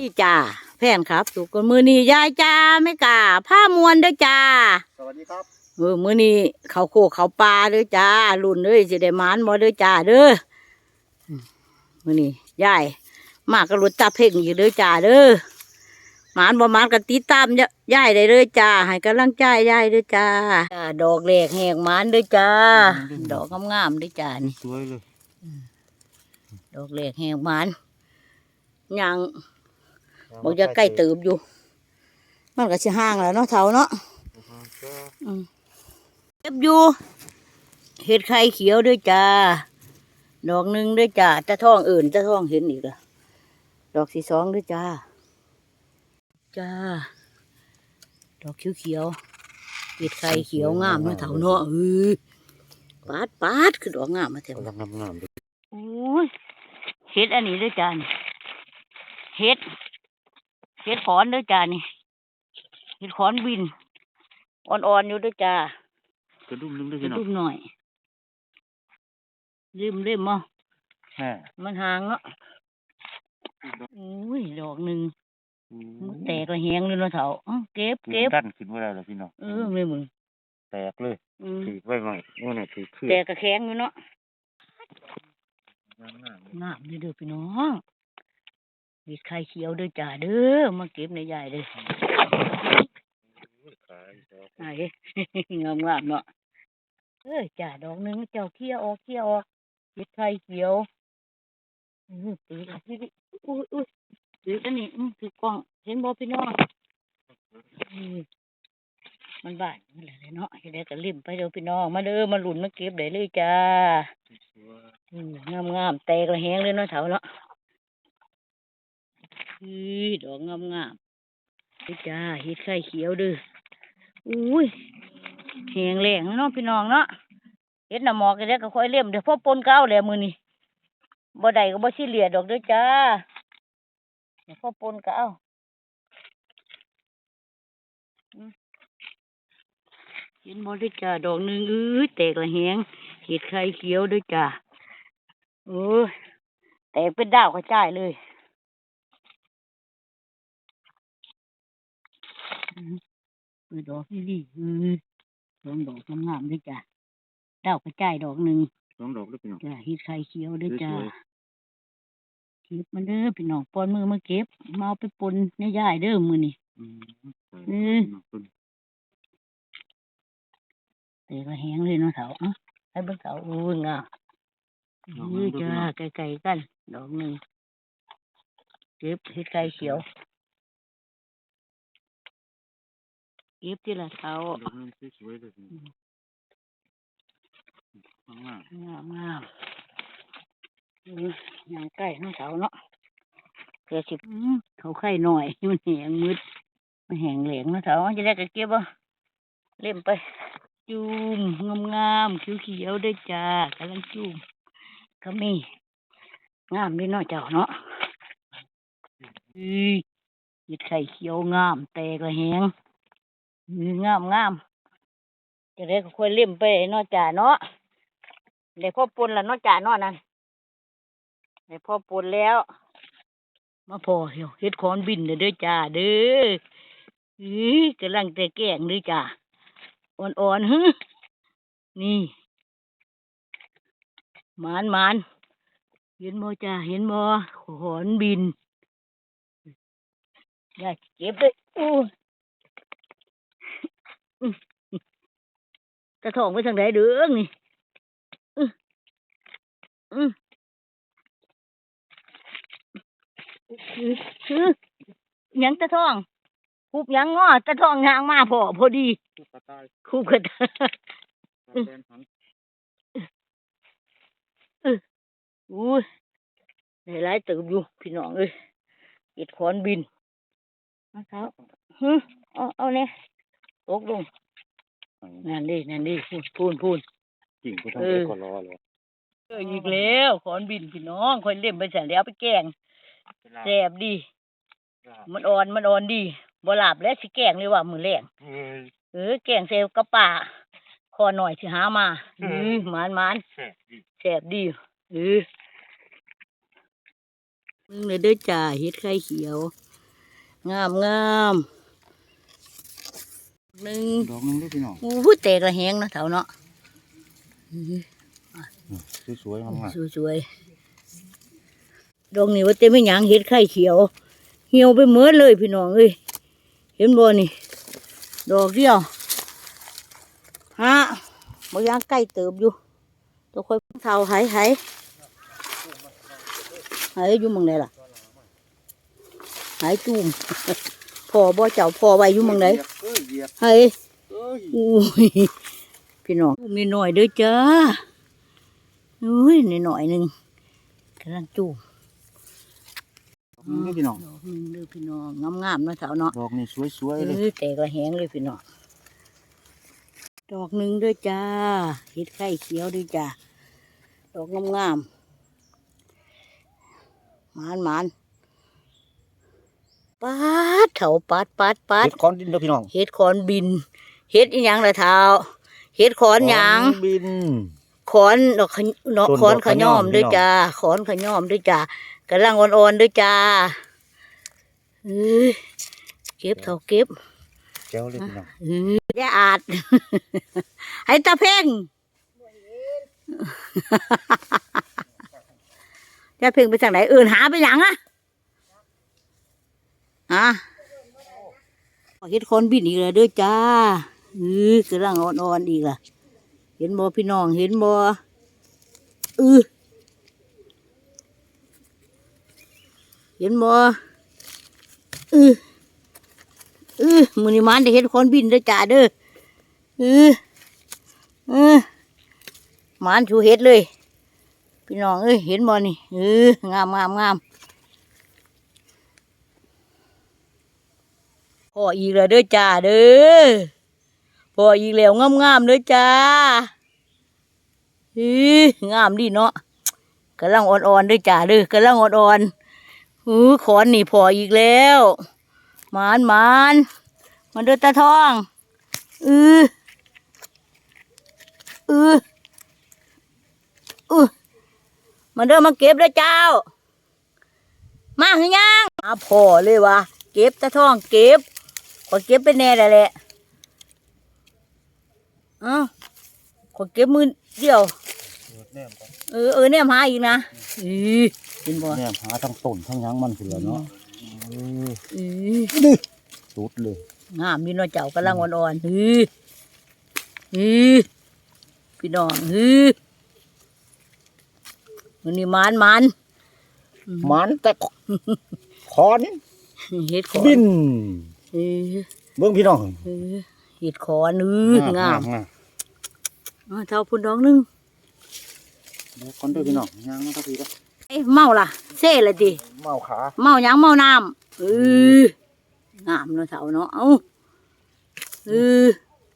พี่จ่าแฟนครับสุกคนมือนี้ยายจ้าไม่กล้าผ้ามวนเด้อจ้าสวัสดีครับเออมือนี้เขาโคกเขาปลาเด้อจ้ารุ่นเด้อสิได้หมานบ่เด้อจ้าเด้ออืมมือนี้ยายมากกระลุดตาเพ่งอยู่เด้อจ้าเด้อหมานบ่หมานก็ติดตามยายได้เด้อจ้าให้กำลังใจยายเด้อจ้าจ้าดอกแหลกแหกหมานเด้อจ้าดอกงามๆเด้อจ้านี่สวยเลยดอกแหลกแหกหมานยัง บอกจะใกล้เติบอยู่ มันก็สิห่างแล้วเนาะเท่าเนาะเก็บอยู่ เห็ดไข่เขียวด้วยจ้า ดอกหนึ่งด้วยจ้าตะท่องอื่นตะท่องเห็นอีกอะดอกสีสองด้วยจ้า จ้า ดอกเขียวเขียวๆเห็ดไข่เขียวงามเนาะเท่าเนาะเออปาดปาดคือดอกงามมาแถวกำลังงามงามๆเลยโอ้ยเห็ดอันนี้ด้วยจ้านี่เห็ด เห็ดขอนด้วยจ้านี่เห็ดขอนบิน อ่อนๆอยู่ด้วยจ้ากระดุมนึงด้วยกระพี่น้อง ดุมหน่อยริมริมมั้งแม่มันห่างเนาะอุ้ยดอกหนึ่งมันแตกกระแหงเลยเนาะเถาอ้าวเก็บเก็เก็บบดันขึ้นมาแล้วล่ะพี่น้องเออไม่มึงแตกเลยอืมถือไว้ใหม่ว่าไหนถือขึ้นแตกกระแข็งอยู่เนาะงามงามงามเลยเด้อพี่น้อง มีไข่เขียวเด้วยจ้าเด้อมาเก็บในใหญ่เลยขายดอกไอ้งามงามๆเนาะเอ้ยจ้าดอกหนึ่งเจ้าเขี้ยออกเขี้ยออกเห็ดไข่เขียวอือตีกับพี่อุ้ยอุ้ยตีอันนี้อือถือกล้องเห็นบ่พี่น้องอืมมันบ่ายมันอะไรเนาะเฮ็ดได้ก็ริมไปเด้อพี่น้องมาเด้อมาหลุนมาเก็บได้เลยจ้าสวยอืมงามงามๆแตกระแหงเลยเนาะเถาเนาะ อือดอกงามงามๆนี่จ้าเฮ็ดไข่เขียวเด้ออุ้ยแหงแรงเนาะพี่น้องเนาะเฮ็ดหน้ำหมอกกันแล้วก็ค่อยเลี่ยมเดี๋ยวพ่อปนเก้าแล้วมือนี่บ่ได้ก็บ่สิเหลียดอกเด้อจ้าเดี๋ยวพ่อปนเก้าเห็นบ่ด้วยจ้าดอกหนึ่งอื้อแตกละแหงเห็ดไข่เขียวด้วยจ้าโอ้แตกเป็นดาวกระจายเลย เออดอกนี่ดิอือดอกดอกงามๆด้วยจ้าดาวกระจายดอกหนึ่งสองดอกเลยพี่น้องจ้าเห็ดไข่เขียวด้วยจ้าสวยเก็บมันเด้อพี่น้องปอนมือมาเก็บมาเอาไปปนในย่ายเด้อมือนี่อืมอืมพี่น้องต้นแตกละแหงเลยเนาะเถาเอ้าให้เบิ่งเถาอู้ยงามนี่จ้าไก่ๆกัน ดอกหนึ่งเก็บเห็ดไก่เขียว เก็บที่ละเท้าดอกนึงสวยๆเลยงามงามงามอืมยางไก่น้องเท้าเนาะเพื่อสิอืมเขาไข่หน่อยมันแหงมืดมันแหงเหลงเนาะเท้าจะได้ก็เก็บบ่เล่มไปจูมงามงามๆเขียวๆด้จ้ากำลังจูมก็มีงามด้วยเนาะเจ้าเนาะอือเห็ดไข่เขียวงาม แต่ก็แหง งามงามจะได้ค่อยเล่มไปเนาะจ่าเนาะได้พ่อปนแล้วเนาะจ่าเนาะนั่นได้พ่อปนแล้ว มาพอเหี่ยวเฮ็ดคอนบินเด้อจ่าเด้ออือกำลังแต่แกงเด้อจ่าอ่อนๆฮึนี่หมานหมานเห็นบ่จ่าเห็นบ่ขอนบินได้เก็บเลยอู้ ตะทองไปทางไหนเด้อนี่อื้ออื้ออื้ออื้อหยังตะทองคูบหยังง้อตะทองยางมาพอพอดีตุ๊กตาคูบกันตาแดงหันอู้ยได้หลายเติบอยู่พี่น้องเอ้ยเห็ดขอนบินนะครับฮึเอาเอาเนี่ยตกลง นั่นดินั่นดิพูนพูนพูนกิ่งก็ต้องเอไปอก็รอเลยเจออีกแล้วขอนบินพี่น้องคอยเล่มไปเสร็จแล้วไปแกงแซ่บดี มันอ่อนมันอ่อนดีบ่หลับแล้วสิแกงเลยว่ามือแรงเฮ้ย เออแกงเซลกระป่าคอหน่อยสิหามาเออหมานหมานแซ่บดีแซ่บดีเออมึงเลยเด้อจ้าเฮ็ดไข่เขียว งามงาม หนึ่งดอกหนึงเด้วยพี่น้องอู้แตกระแหงเนาะเถาเนาะสวยๆมากสวยๆดอกนี้ว่าเต็มไม่หยังเห็ดไข่เขียว เหี่ยวไปเมือเลยพี่น้องเอ้ยเห็นบ่นี่ ดอกเดียวฮะบ่ยางใกล้เติบอยู่ตัวค่อยเท่าหายหายหายอยู่หมึงไหนล่ะหายจุ่มพ อบ่เจ้าพอไว้อยู่หมึงไหนเอ้ยเหยียบหายเอ้ยอุ้ยพี่น้องมีหน่อยเด้อจ้าอุ้ยนิดหน่อยหนึ่งกำลังจูบดอกหนึงเด้วยพี่น้องดอกหนึงเด้อพี่น้องงามๆเนาะสาวเนาะดอกนี้สวยๆเอเลยอแตกระแหงเลยพี่น้องดอกหนึ่งเด้อจ้าเห็ดไข่เขียวเด้วยจ้าดอกงามๆหมานหมานๆ ปาดเถาปัดปัดปัดเห็ดคอนดินเด้อพี่น้องเห็ดขอนบิน เห็ดอีหยังละเท้าเห็ดขอนหยังขอบินขอนดอกขะดอกต้นขอนดอกขะย่อมขะย่อมด้วยพี่น้องจ้าขอนขะย่อมด้วยจ้ากำลังอ่อนๆด้วยจ้าเอ้ยเก็บเขาเก็บแจ้วเลยพี่น้องเอ้ยอย่าอาดให้ตาเพ่งจะเพ่งไปทางไหนอื่นหาไปหยังอะ ฮะเห็ดคนบินอีกแล้วเด้วยจ้าเออกำลังอ่อนๆอีกล่ะ เห็นบ่พี่น้องเห็นบ่เออเห็นบ่เออเออมือนี้มันได้เห็นคนบินเด้อจ้าเด้อเออเออมันชูเห็ดเลย พี่น้องเอ้ยเห็นบ่นี่เอองามงามงาม พออีกแล้วเด้อจ้าเด้อพออีกแล้วงามๆเด้อจ้าเอองามดีเนาะกำลังอ่อนๆเด้อจ้าเด้อกำลังอ่อนๆอือขอนนี่พออีกแล้วหมานหมานมันเด้อตาทองเออเออเออมาเดินมาเก็บเลยเจ้า มาหรือยังมาพอเลยวะเก็บตะท่องเก็บ ขอเก็บไปแน่แล้วแหละเอ้าขอเก็บมือเดียว แนมก่อนเออเออเนี่ยมาอีกนะอือเห็นบ่แนมหาทั้งต้นทั้งหยังมันสิแล้วเนาะเอออือสุดเลยงามดีเนาะเจ้ากำลังอ่อนๆอืออือพี่น้องอือมันนี่มันมันมันแต่คอนเฮ็ดขอนบินเออ เบิ่งพี่น้องเออเห็ดขอนอืองามงามอ่าเท่าพุ่นดอกหนึงเดี๋ยวคอนเด้อพี่น้องยางมาทักทีละเอ้ยเมาล่ะเซ่ละดิเมาขาเมาหยังเมาน้ำเอองามเนาะเท่าเนาะเอาเออ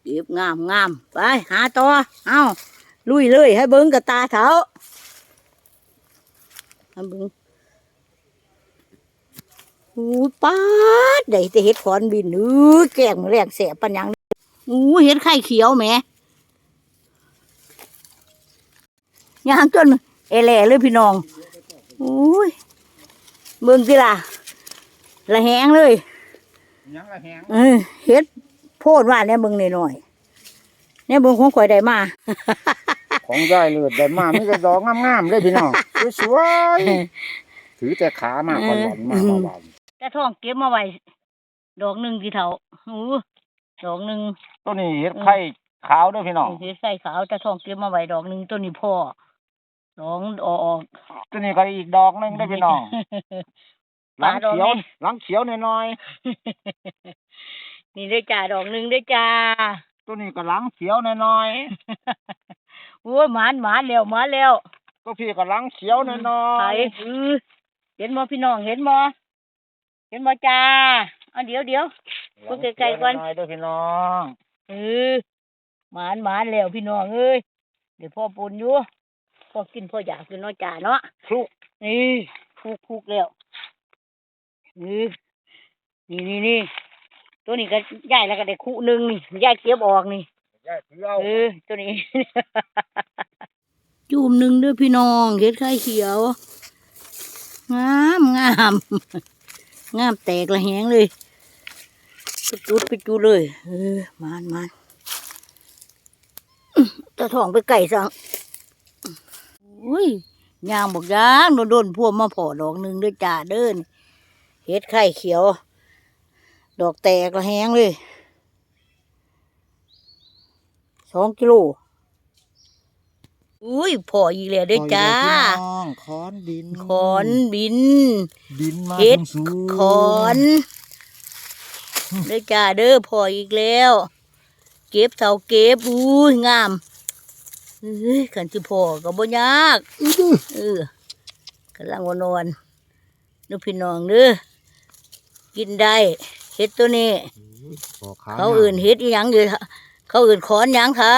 เก็บงามงามไปหาต่อเอาลุยเลยให้เบิ้งกับตาเท่าให้เบิ้ง อู้ป้าดได้แต่เห็ดขอนบินเออแกงแรงแสบปันหยังอู้เห็ดไข่เขียวแหมย่างจนเอแหล่เลยพี่น้องอุ้ยเบิ่งสิล่ะละแหงเลยยังละแหงเออเฮ็ดโพดว่าเนี่ยเบิ่งหน่อยๆเนี่ยเบิ่งของข่อยได้มาของยายเลือดได้มามีแต่ดอกงามๆเลยพี่น้องสวยๆถือแต่ขามาก่อนหลอนมาเบา แต่ท้องเก็บมาไว้ดอกหนึ่งที่เถาหูดอกหนึ่งๆตัวนี้เห็ดไข่ขาวเด้วยพี่น้องเฮ็ดใส่ขาวแต่ท้องเก็บมาไว้ดอกหนึ่งตัวนี้พ่อดอกออกออกตัวนี้ก็อีกดอกหนึงเด้วยพี่น้องหปลาลังดอกเขียวนี้หลังเขียวหน่อยนี่ได้อจ้าดอกหนึ่งได้อจ้าๆตัวนี้ก็หลังเขียวหน่อยโอ้ยหมานหมานแล้วหมานแล้วๆตัวพี่ก็หลังเขียวหน่ไปอยเออเห็นบ่พี่น้องเห็นบ่ เห็นบ่จ้าเอาเดี๋ยวเดี๋ยวๆพวกไกลๆก่อนหอยๆเด้วยพี่น้องเออหมานหมานแล้วพี่น้องเอ้ยเดี๋ยวพ่อปุ่นอยู่พ่อกินพ่ออยากกินเนาะจ้าเนาะคลุกนี่คุกคุกแล้วเออนี่นี่นี่ตัวนี้ก็ย้ายแล้วก็ได้คู่หนึ่งนี่ย้ายเก็บออกนี่ยายถือเอาเออตัวนี้ จุ่มหนึ่งเด้วยพี่น้องเห็ดไข่เขียวงามงาม งามแตกละแหงเลยไปจุดไปจุดเลย เออมานมานตะทองไปไก่สังอุ้ยยางบอกยางโดนโดนๆพวกมาพอดอกหนึ่งด้วยจ่าเดินเฮ็ดไข่เขียว ดอกแตกละแหงเลยสองกิโล อุ้ยพออีกแล้วเด้วยจ้าพี่น้องขอนดินขอนบินดินมาเฮ็ดสูงๆขอนเด้อจ้าเด้อพออีกแล้ว เก็บเท่าเก็บอุ้ยงามเอ้ยขันสิพอก็บ่ยากเออกำลังว่านอนนึกพี่น้องเด้อกินได้เฮ็ดตัวนี้ขอขาเขาอื่นเฮ็ดอีหยังอยู่เขาอื่นขอนหยังเท้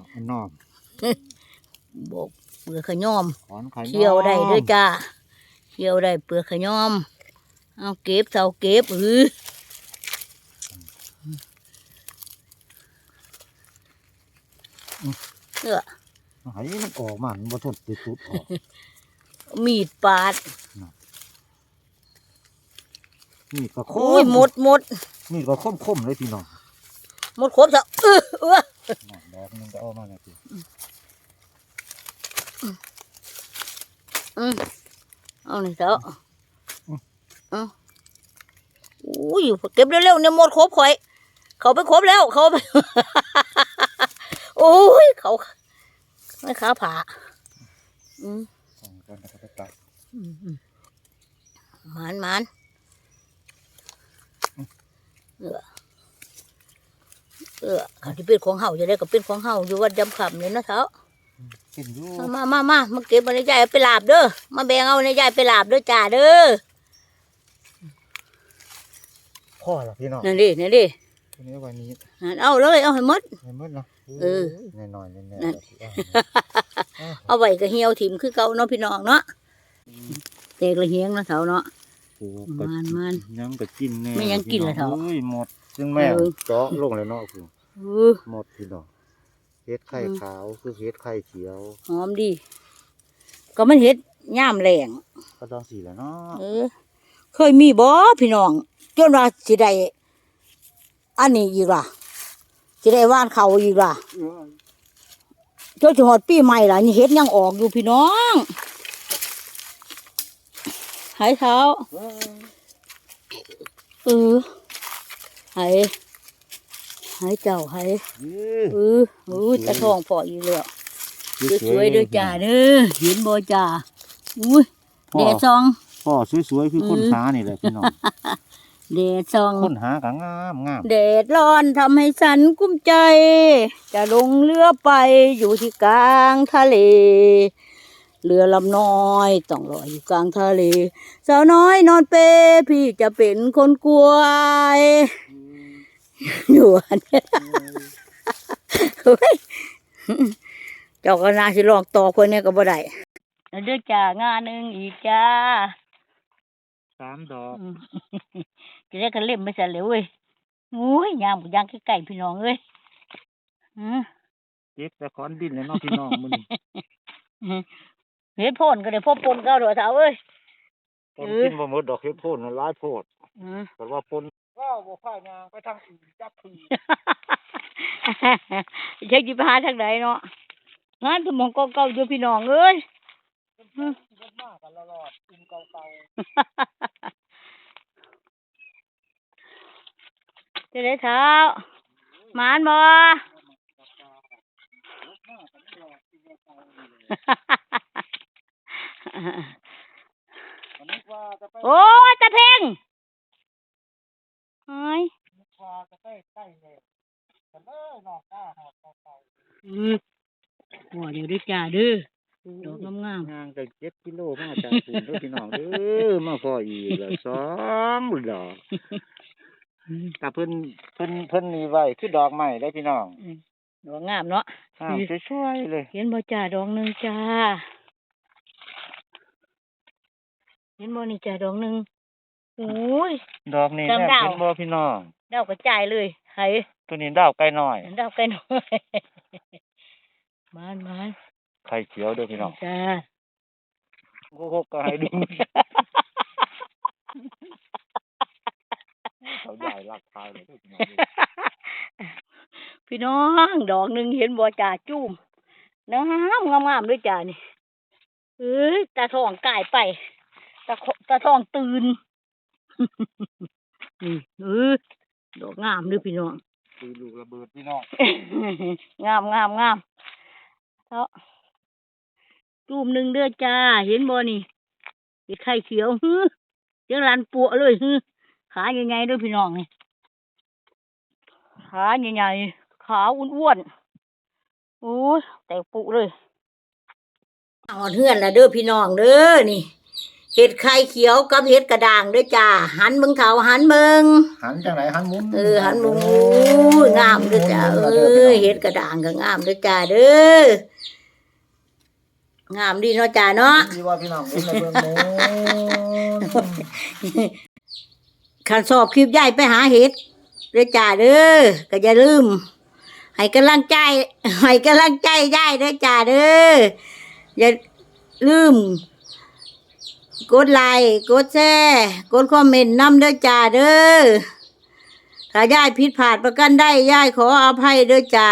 าอันนอกบอกเปลือกขะย่อมขอนไข่เคี่ยวได้เด้วยจ้าเคี่ยวได้เปลือกขะย่อมเอาเก็บเท่าเก็บเออเออไหมันออกมามันบ่ทนติดตุดออกมีดปาดนี่ก็คโอ้ยหมดหมดนี่ก็คมคมๆเลยพี่น้องหมดครบแล้วเออเออน่ะ ดอกหนึงก็เอามาเนี่ยพี่อืมเอาหน่อยเถอะเอาโอ้ยเก็บเร็วๆเนี่ยหมดครบข่อย เขาไปครบแล้ว เขาไปโอ้ยเขาไม่ขาผ่าอืมสองคนก็ไปตัดอืมอืมหมันหมันเออ เออขันที่เป็นของเฮาจะได้ก็เป็นของเฮาอยู่วัดจำคำเนี่ยนะเท้ากินอยู่มามามามามาเก็บมาในยายเอาไปลาบเด้อมาแบ่งเอาในยายไปลาบเด้อจ่าเด้อพ่อละพี่น้องนั่นดินั่นดิทีนี้วันนี้นั่นเอาเลยเอาให้หมดให้หมดเนาะเออแน่นอนแน่ๆนั่นเอาสิเอาเอาไว้ก็เหี่ยวถิ่มคือเก่าเนาะพี่น้องเนาะแตกละเหียงเนาะเท้าเนาะโอ้ก็มันมันยังก็กินแน่ไม่ยังกินเลยเถอะเอ้ยหมด จึงแม่เออเจาะลงเลยเนาะคุณเออหมดพี่น้องเฮ็ดไข่อืมขาวคือเฮ็ดไข่เขียว หอมดี ก็มันเฮ็ดย่ามแรงก็ต้องสีแหล้วเนาะเออ เคยมีบ่พี่น้องจนว่าสิได้อันนี้อีกล่ะสิได้ว่านเขาอีกล่ะจนสิฮอดปีใหม่ล่ะนี่เฮ็ดยังออกอยู่พี่น้องหายเท้าเออ หายหายเจ้าหายเอ้ยเออเออตะทองพออีกแล้วสวยๆเด้อจ้าเด้อเห็นบ่จ้าอุ้ยแดดซองพ่อสวยๆคือคนอืมหานี่แหละพี่น้องแดดซองคนหาก็งามงามแดดร้อนทำให้ฉันกุ้มใจ จะลงเรือไปอยู่ที่กลางทะเล เรือลำน้อยต้องลอยอยู่กลางทะเล สาวน้อยนอนเป พี่จะเป็นคนกลัวย อยู่อันเนี้ยเฮ้ยเจ้าก็น่าสิลองต่อคนเนี้ยก็บ่ได้เด้อจ้างานหนึ่งอีกจ้าสามดอกอืมจะได้กันเล่มไม่ใช่เลยเว้ยโอ้ยยามกับยางใกล้ๆพี่น้องเอ้ยอืมเจ็บแต่ขอนดินเลยเนาะพี่น้องมื้อนี้เฮ็ดโพ่นก็ได้พ่อปนเก้าดอกเท้าเอ้ยตอนเออกินบ่หมดดอกเฮ็ดโพดมันหลายโพดอืมแต่ว่าปนว้าว บ่พายางไปทางอื่นจักคือเช็คจิพาทางไหนเนาะงานสมองเก่าๆอยู่พี่น้องเอ้ยอืมเฮ็ดมากกันตลอดกินเก่าจะได้เท้าหมานบ่ๆอันนี้ว่าจะไปโอ้ยตะเพ่งเฮ้ย ว่าจะไปใกล้เลยกันเลยนอกตาหอดเก่าอืมหัวเดี๋ยวได้จ่าเด้อๆดอกงามห่างกัน7กิโลมาจากคุณเด้อพี่น้องเด้อมาพออีกแล้วสองดอกๆแต่เพิ่นเพิ่นเพิ่นนี่ไว้คือดอกไม้ได้พี่น้องดอกงามเนาะอ้าวสวยๆเลย เห็นบ่จ่าดอกหนึ่งจ้า เห็นบ่นี่จ่าดอกหนึ่งโอ้ยดอกนี้จำแม่ดาวเห็นบ่พี่น้อง ดาวกระจายเลยไห้ตัวนี้ดาวไกลหน่อยดาวไกลหน่อยมันมันไข่เขียวด้วยพี่น้องโคกก็ให้ดูเขาใหญ่รักพายเลยพี่น้องดอกหนึ่งเห็นบัวจ่าจุ้มน้ำงามๆด้วยจ่านี่เอ้ตาทองกายไปตาตาทองตื่นนี่เออ ดอกงามด้วยพี่น้องตีลูกระเบิดพี่น้อง งามงามงามเนาะจุ่มหนึ่งเด้อจ้า เห็นบ่นี่เห็ดไข่เขียวฮึเจ้ารันปัวเลยฮึขาใหญ่ๆด้วยพี่น้องนี่ขาใหญ่ๆขาอ้วนๆโอ้ยแตกปุเลยอ่อนเฮือนละเด้อพี่น้องเด้อนี่ เห็ดไข่เขียวกับเห็ดกระด่างเด้อจ้าหันเบิ่งเขาหันเบิ่งหันจังไหนหันหมุนเออหันหมูงามเด้อจ้าเออเห็ดกระด่างก็งามเด้อจ้าเด้องามดีเนาะจ้าเนาะดีว่าพี่น้องเอ็นในเบิ่งหมุนขันสอบคลิปใหญ่ไปหาเห็ดเด้อจ้าเด้อก็อย่าลืมให้กำลังใจให้กำลังใจยายเด้อจ้าเด้ออย่าลืม กดไลค์กดแชร์กดคอมเมนต์นำเด้อจ้าเด้อถ้ายายผิดพลาดประกันได้ยายขออภัยเด้อจ้า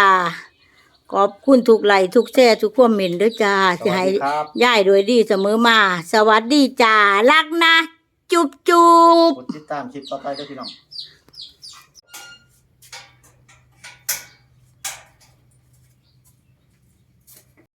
ขอบคุณทุกไลค์ทุกแชร์ทุกคอมเมนต์เด้อจ้าสสิวัสให้ดีครับยายโดยดีเสมอมา สวัสดีจ้ารักนะ จุบจุบ กดติดตามคลิปต่อไปด้วยพี่น้อง